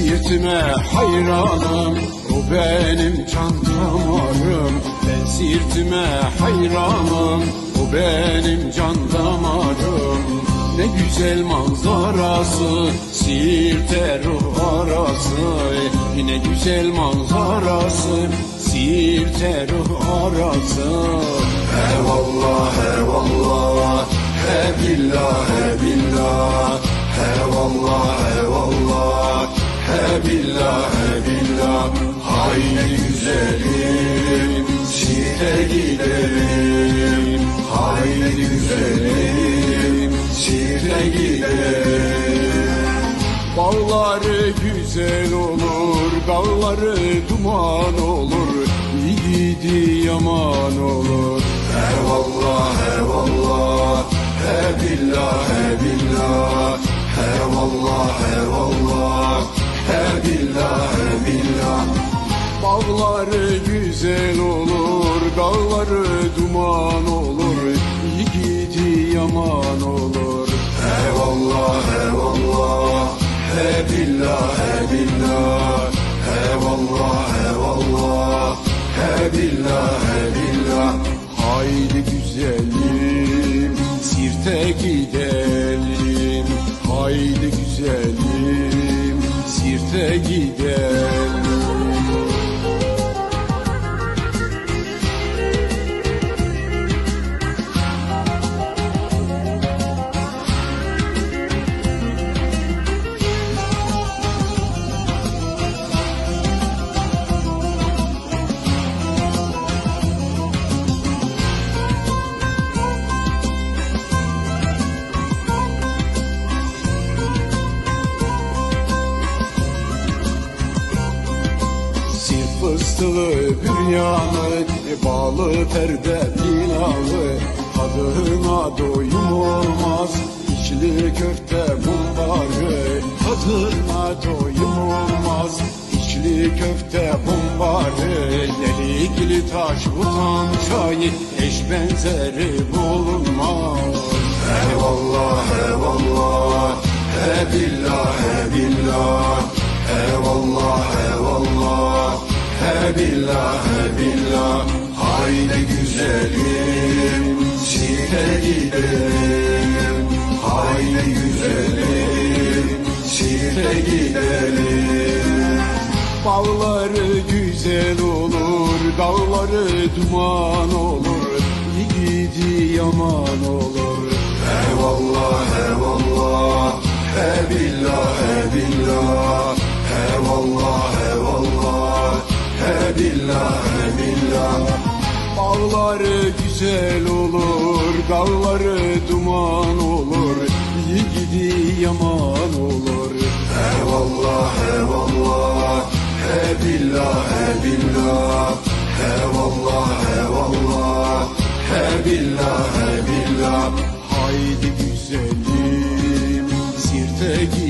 Siirtime hayranım O benim can damarım Ben Siirtime hayranım O benim can damarım Ne güzel manzarası Siirt'e ruh arası. Ne güzel manzarası Siirt'e ruh arası. Eyvallah eyvallah He billah he billah. Eyvallah eyvallah He billah he billah Haydi güzelim Siirt'e gidelim. Haydi güzelim Siirt'e gidelim. Bağları güzel olur, dağları duman olur, yiğidi yaman olur. Eyvallah, Bağları güzel olur, dağları duman olur, yiğidi yaman olur. Eyvallah, eyvallah, he billah, he billah, eyvallah, eyvallah, he billah, he billah. Haydi güzelim, sirte gidelim, haydi güzelim, sirte gidelim. Fıstığı büryanı Bağlı perde pilavı. Tadına doyum olmaz İçli köfte bumbarı Tadına doyum olmaz İçli köfte bumbarı Delikli taş utan çayı Eş benzeri bulunmaz. Eyvallah eyvallah he billah billah billah Haydi güzelim Siirt'e gidelim Haydi güzelim Siirt'e gidelim Bağları güzel olur Dağları duman olur. Yiğidi yaman olur Bağları güzel olur Dağları duman olur Yiğidi yaman olur. Eyvallah eyvallah He billah he billah Eyvallah eyvallah He billah he billah Haydi güzelim Sirte gidelim